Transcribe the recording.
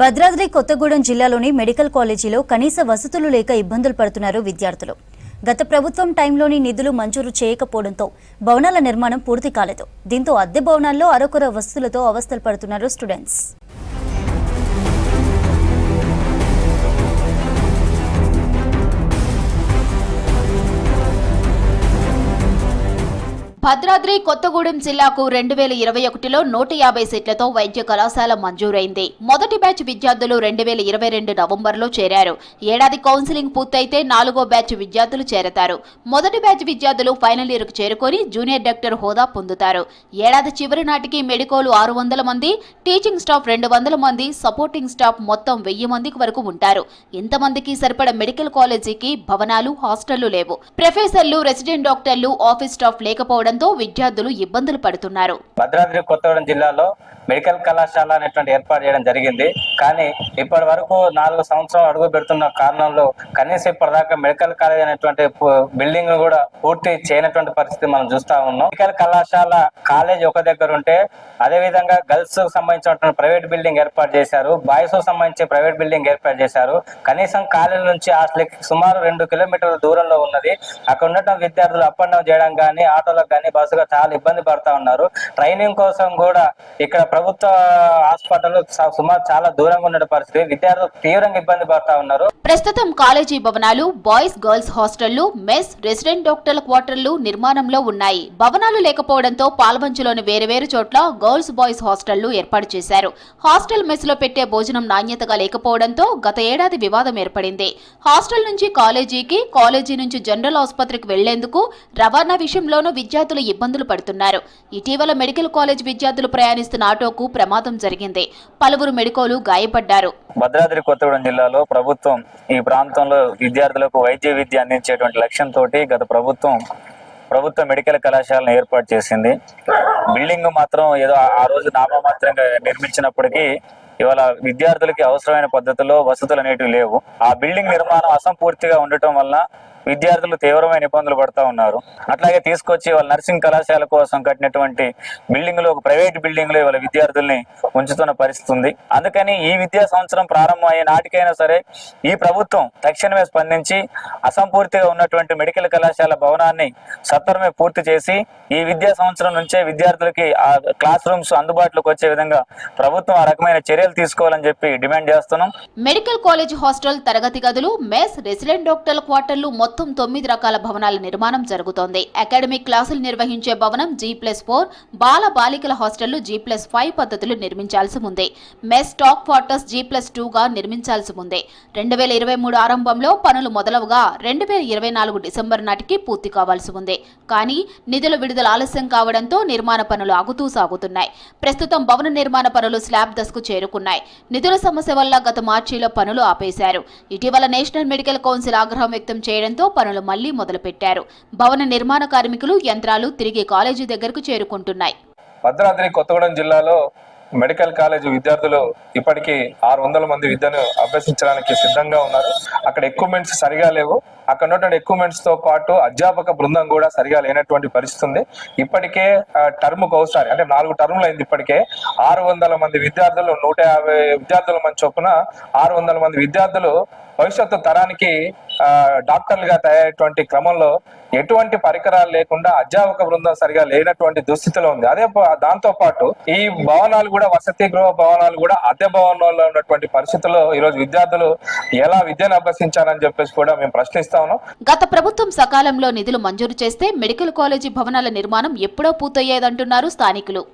భద్రాద్రి కొత్తగూడెం జిల్లాలోని మెడికల్ కాలేజీలో కనీస వసతులు లేక ఇబ్బందులు పడుతున్నారు విద్యార్థులు. గత ప్రభుత్వం టైంలోని నిధులు మంజూరు చేయకపోవడంతో భవనాల నిర్మాణం పూర్తి కాలేదు. దీంతో అద్దె భవనాల్లో అరకొర వసతులతో అవస్థలు పడుతున్నారు స్టూడెంట్స్. భద్రాద్రి కొత్తగూడెం జిల్లాకు రెండు వేల ఇరవై ఒకటిలో నూట యాభై సీట్లతో వైద్య కళాశాల మంజూరైంది. మొదటి బ్యాచ్ విద్యార్థులు రెండు వేల ఇరవై రెండు నవంబర్లో చేరారు. ఏడాది కౌన్సిలింగ్ పూర్తయితే నాలుగో బ్యాచ్ విద్యార్థులు చేరతారు. మొదటి బ్యాచ్ విద్యార్థులు ఫైనల్ ఇయర్కు చేరుకొని జూనియర్ డాక్టర్ హోదా పొందుతారు. ఏడాది చివరి నాటికి మెడికోలు ఆరు వందల మంది టీచింగ్ స్టాఫ్ రెండు వందల మంది సపోర్టింగ్ స్టాఫ్ మొత్తం వెయ్యి మందికి వరకు ఉంటారు. ఇంతమందికి సరిపడ మెడికల్ కాలేజీకి భవనాలు హాస్టళ్ళు లేవు. ప్రొఫెసర్లు రెసిడెంట్ డాక్టర్లు ఆఫీస్ స్టాఫ్ లేకపోవడం ఉండడంతో విద్యార్థులు ఇబ్బందులు పడుతున్నారు. భద్రాద్రి కొత్తగూడెం జిల్లాలో మెడికల్ కళాశాల అనేటువంటి ఏర్పాటు చేయడం జరిగింది. కానీ ఇప్పటి వరకు నాలుగు సంవత్సరాలు అడుగు పెడుతున్న కారణంలో కనీసం ఇప్పటిదాకా మెడికల్ కాలేజ్ అనేటువంటి బిల్డింగ్ కూడా పూర్తి చేయనటువంటి పరిస్థితి మనం చూస్తా ఉన్నాం. మెడికల్ కళాశాల కాలేజ్ ఒక దగ్గర ఉంటే అదే విధంగా గర్ల్స్కు సంబంధించినటువంటి ప్రైవేట్ బిల్డింగ్ ఏర్పాటు చేశారు. బాయ్స్కు సంబంధించి ప్రైవేట్ బిల్డింగ్ ఏర్పాటు చేశారు. కనీసం కాలేజ్ నుంచి హాస్టల్కి సుమారు రెండు కిలోమీటర్ల దూరంలో ఉన్నది. అక్కడ ఉండటం విద్యార్థులు అప్ అండ్ డౌన్ చేయడం కానీ ఆటోలకు కానీ బస్సుగా చాలా ఇబ్బంది పడతా ఉన్నారు. ట్రైనింగ్ కోసం కూడా ఇక్కడ ప్రభుత్వ హాస్పిటల్ సుమారు చాలా దూరంగా ఉన్న పరిస్థితి. విద్యార్థులు తీవ్రంగా ఇబ్బంది పడతా ఉన్నారు. ప్రస్తుతం కాలేజీ భవనాలు బాయ్స్ గర్ల్స్ హాస్టళ్ళు మెస్ రెసిడెంట్ డాక్టర్ల క్వార్టర్లు నిర్మాణంలో ఉన్నాయి. భవనాలు లేకపోవడంతో పాల్వంచులోని వేరువేరు చోట్ల గర్ల్స్ బాయ్స్ హాస్టళ్ళు ఏర్పాటు చేశారు. హాస్టల్ మెస్లో పెట్టే భోజనం నాణ్యతగా లేకపోవడంతో గత ఏడాది వివాదం ఏర్పడింది. హాస్టల్ నుంచి కాలేజీకి కాలేజీ నుంచి జనరల్ ఆసుపత్రికి వెళ్ళేందుకు రవాణా విషయంలోనూ విద్యార్థులు ఇబ్బందులు పడుతున్నారు. ఇటీవల మెడికల్ కాలేజ్ విద్యార్థులు ప్రయాణిస్తున్న ఆటోకు ప్రమాదం జరిగింది. పలువురు మెడికోలు గాయపడ్డారు. భద్రాద్రి కొత్తగూడెం జిల్లాలో ప్రభుత్వం ఈ ప్రాంతంలో విద్యార్థులకు వైద్య విద్య అందించేటువంటి లక్ష్యంతో గత ప్రభుత్వం ప్రభుత్వ మెడికల్ కళాశాలను ఏర్పాటు చేసింది. బిల్డింగ్ మాత్రం ఏదో ఆ- ఆ రోజు నామమాత్రంగా నిర్మించినప్పటికీ ఇవాళ విద్యార్థులకి అవసరమైన పద్ధతిలో వసతులు అనేటివి లేవు. ఆ బిల్డింగ్ నిర్మాణం అసంపూర్తిగా ఉండటం వల్ల విద్యార్థులు తీవ్రమైన ఇబ్బందులు పడతా ఉన్నారు. అట్లాగే తీసుకొచ్చి వాళ్ళ నర్సింగ్ కళాశాల కోసం కట్టినటువంటి బిల్డింగ్లో ఒక ప్రైవేట్ బిల్డింగ్లో వాళ్ళ విద్యార్థుల్ని ఉంచుతున్న పరిస్థితి ఉంది. అందుకని ఈ విద్యా సంవత్సరం ప్రారంభం అయ్యే నాటికైనా సరే ఈ ప్రభుత్వం తక్షణమే స్పందించి అసంపూర్తిగా ఉన్నటువంటి మెడికల్ కళాశాల భవనాన్ని సత్వరమే పూర్తి చేసి ఈ విద్యా సంవత్సరం నుంచే విద్యార్థులకి ఆ క్లాస్ రూమ్స్ అందుబాటులోకి వచ్చే విధంగా ప్రభుత్వం ఆ రకమైన చర్యలు తీసుకోవాలని చెప్పి డిమాండ్ చేస్తున్నాం. మెడికల్ కాలేజ్ హాస్టల్ తరగతి గదులు మెస్ రెసిడెంట్ డాక్టర్ల క్వార్టర్లు మొత్తం మొత్తం తొమ్మిది రకాల భవనాల నిర్మాణం జరుగుతోంది. అకాడమిక్ క్లాసులు నిర్వహించే భవనం జీ ప్లస్ ఫోర్ బాల బాలికల హాస్టళ్ళు జీ ప్లస్ ఫైవ్ పద్ధతులు నిర్మించాల్సి ఉంది. మెస్ టాక్ క్వార్టర్స్ జీ ప్లస్ టూగా నిర్మించాల్సి ఉంది. రెండు వేల ఇరవై మూడు ఆరంభంలో పనులు మొదలవగా రెండు వేల ఇరవై నాలుగు డిసెంబర్ నాటికి పూర్తి కావాల్సి ఉంది. కానీ నిధుల విడుదల ఆలస్యం కావడంతో నిర్మాణ పనులు ఆగుతూ సాగుతున్నాయి. ప్రస్తుతం భవన నిర్మాణ పనులు స్లాబ్ దశకు చేరుకున్నాయి. నిధుల సమస్య వల్ల గత మార్చిలో పనులు ఆపేశారు. ఇటీవల నేషనల్ మెడికల్ కౌన్సిల్ ఆగ్రహం వ్యక్తం చేయడంతో పనులు మళ్ళీ మొదలుపెట్టారు. భవన నిర్మాణ కార్మికులు యంత్రాలు తిరిగి కాలేజీ దగ్గరకు చేరుకుంటున్నాయి. భద్రాద్రి కొత్తగూడెం జిల్లాలో మెడికల్ కాలేజ్ విద్యార్థులు ఇప్పటికీ ఆరు వందల మంది విద్యను అభ్యసించడానికి సిద్ధంగా ఉన్నారు. అక్కడ ఎక్విప్మెంట్స్ సరిగా లేవు. అక్కడ ఉన్నటువంటి ఎక్విప్మెంట్స్తో పాటు అధ్యాపక బృందం కూడా సరిగా లేనటువంటి పరిస్థితి ఉంది. ఇప్పటికే టర్మ్ ఒకసారి అంటే నాలుగు టర్ములు అయింది ఇప్పటికే ఆరు వందల మంది విద్యార్థులు నూట యాభై విద్యార్థుల మంది చొప్పున ఆరు వందల మంది విద్యార్థులు భవిష్యత్తు తరానికి ఆ, డాక్టర్లుగా తయారయ్యేటువంటి క్రమంలో ఎటువంటి పరికరాలు లేకుండా అధ్యాపక బృందం సరిగా లేనటువంటి దుస్థితిలో ఉంది. అదే దాంతో పాటు ఈ భవనాలు కూడా వసతి గృహ భవనాలు కూడా అద్దె భవనాల్లో ఉన్నటువంటి పరిస్థితుల్లో ఈ రోజు విద్యార్థులు ఎలా విద్యను అభ్యసించారని చెప్పేసి కూడా మేము ప్రశ్నిస్తా ఉన్నాం. గత ప్రభుత్వం సకాలంలో నిధులు మంజూరు చేస్తే మెడికల్ కాలేజీ భవనాల నిర్మాణం ఎప్పుడో పూర్తయ్యేదంటున్నారు స్థానికులు.